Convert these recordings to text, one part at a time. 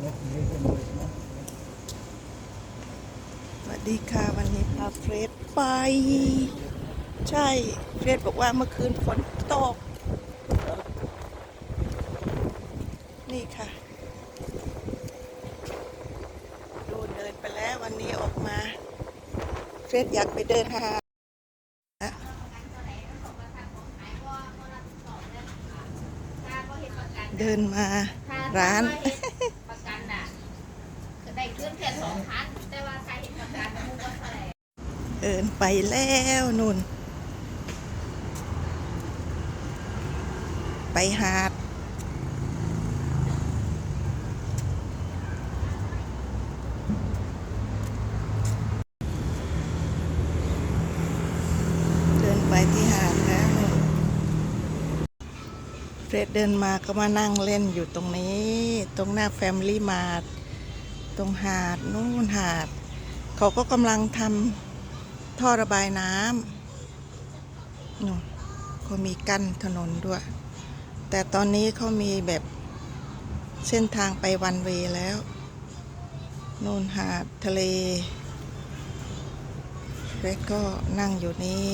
สวัสดีค่ะ วันนี้พาเฟรดไป ใช่เฟรดบอกว่าเมื่อคืนฝนตก นี่ค่ะ ดูเดินไปแล้ววันนี้ออกมา เฟรดอยากไปเดินหาเดินมาร้าน ประกันน่ะจะได้ขึ้น แค่สองพันแต่ว่าใครเห็นประกันมุกว่าเท่าไหร่เดินไปแล้วนุ่น ไปหาด เดินไปที่หาดแล้วเฟรดเดินมาก็มานั่งเล่นอยู่ตรงนี้ ตรงหน้าแฟมลี่มาร์ท ตรงหาดนู่นหาด เขาก็กำลังทำท่อระบายน้ำนู่นเขามีกั้นถนนด้วย แต่ตอนนี้เขามีแบบเส้นทางไปวันเวแล้วนู่นหาดทะเลเล็กก็นั่งอยู่นี่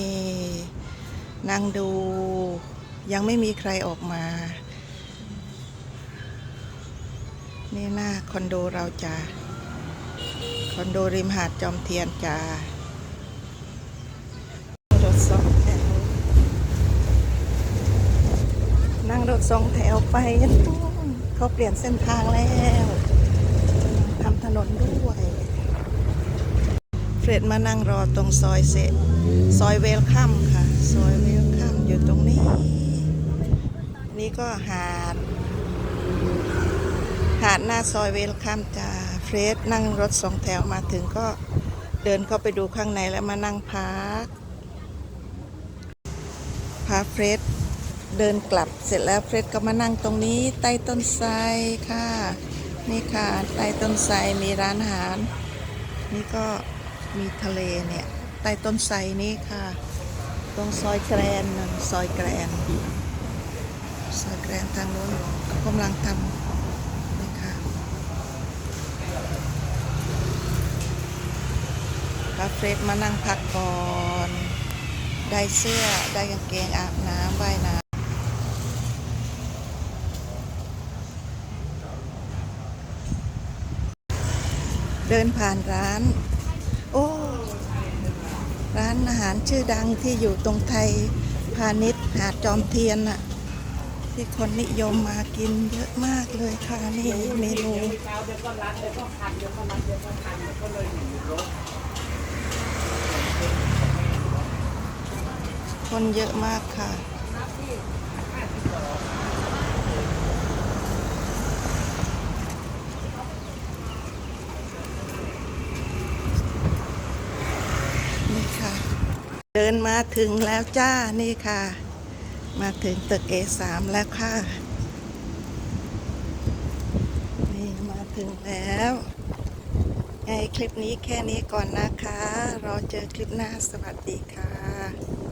นั่งดูยังไม่มีใครออกมา นี่หน้าคอนโดเราจ้า คอนโดริมหาดจอมเทียนจ้ารถสองแถว นั่งรถสองแถวไปยันตู้เขาเปลี่ยนเส้นทางแล้วทำถนนด้วยเฟรดมานั่งรอตรงซอยเสร็จซอยเวลคัมค่ะ ซอยเวลคัมอยู่ตรงนี้ นี่ก็หาด หาดหน้าซอยเวลคัมจ้า เฟรดนั่งรถสองแถวมาถึงก็เดินเข้าไปดูข้างในแล้วมานั่งพักพาเฟรดเดินกลับเสร็จแล้วเฟรดก็มานั่งตรงนี้ใต้ต้นไทรค่ะ นี่ค่ะใต้ต้นไทรมีร้านอาหาร นี่ก็มีทะเลเนี่ยใต้ต้นไทรนี่ค่ะ ตรงซอยแกรนนั่นซอยแกรนซอยแกรนทางโน้นเขากำลังทำนี่ค่ะ พาเฟรดมานั่งพักก่อน ได้เสื้อได้กางเกงอาบน้ำว่ายน้ำเดินผ่านร้าน โอ้ ร้านอาหารชื่อดังที่อยู่ตรงไทยพาณิชย์หาดจอมเทียนน่ะที่คนนิยมมากินเยอะมากเลยค่ะนี่เมนู คนเยอะมากค่ะ นี่ค่ะ เดินมาถึงแล้วจ้า นี่ค่ะ มาถึงตึก A3 แล้วค่ะ นี่มาถึงแล้วไงคลิปนี้แค่นี้ก่อนนะคะ รอเจอคลิปหน้าสวัสดีค่ะ